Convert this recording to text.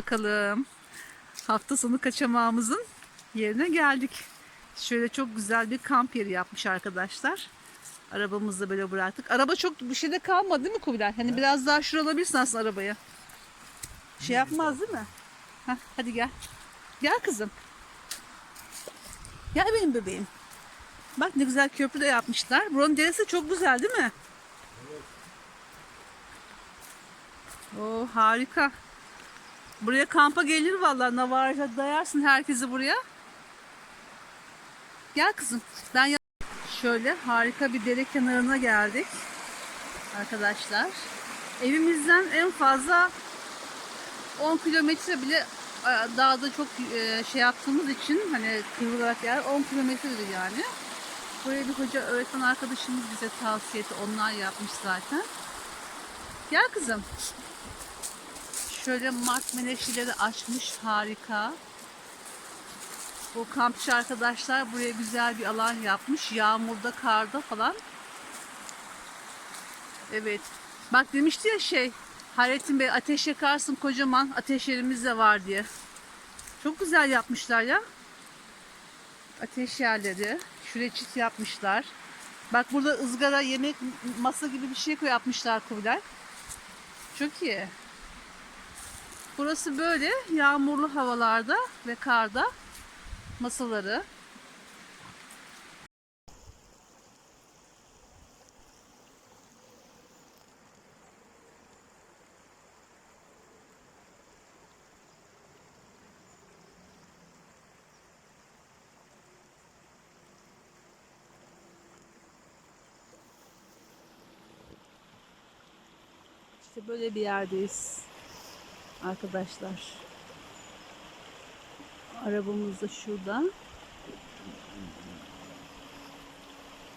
Bakalım. Hafta sonu kaçamağımızın yerine geldik. Şöyle çok güzel bir kamp yeri yapmış arkadaşlar. Arabamızı da böyle bıraktık. Araba çok bir şeyde kalmadı değil mi Kubilay? Hani biraz daha şuraya alabilirsin aslında arabayı. Şey yapmaz değil mi? Heh, hadi gel. Gel kızım. Gel benim bebeğim. Bak ne güzel köprü de yapmışlar. Buranın deresi çok güzel değil mi? Oo harika. Buraya kampa gelir vallahi Navarra dayarsın herkesi buraya. Gel kızım. Ben şöyle harika bir dere kenarına geldik. Arkadaşlar. Evimizden en fazla 10 kilometre bile e, dağda çok e, şey yaptığımız için hani kıvrılarak yer 10 kilometredir yani. Buraya bir hoca öğretmen arkadaşımız bize tavsiye etti. Onlar yapmış zaten. Gel kızım. Şöyle mart menekşeleri açmış harika. Bu kampçı arkadaşlar buraya güzel bir alan yapmış. Yağmurda, karda falan. Evet. Bak demişti ya şey Hayrettin Bey ateş yakarsın kocaman ateş yerimiz de var diye. Çok güzel yapmışlar ya. Ateş yerleri. Şuraya yapmışlar. Bak burada ızgara yemek masa gibi bir şey yapmışlar Kubilay. Çok iyi. Burası böyle yağmurlu havalarda ve karda masaları. İşte böyle bir yerdeyiz arkadaşlar. Arabamız da şurada.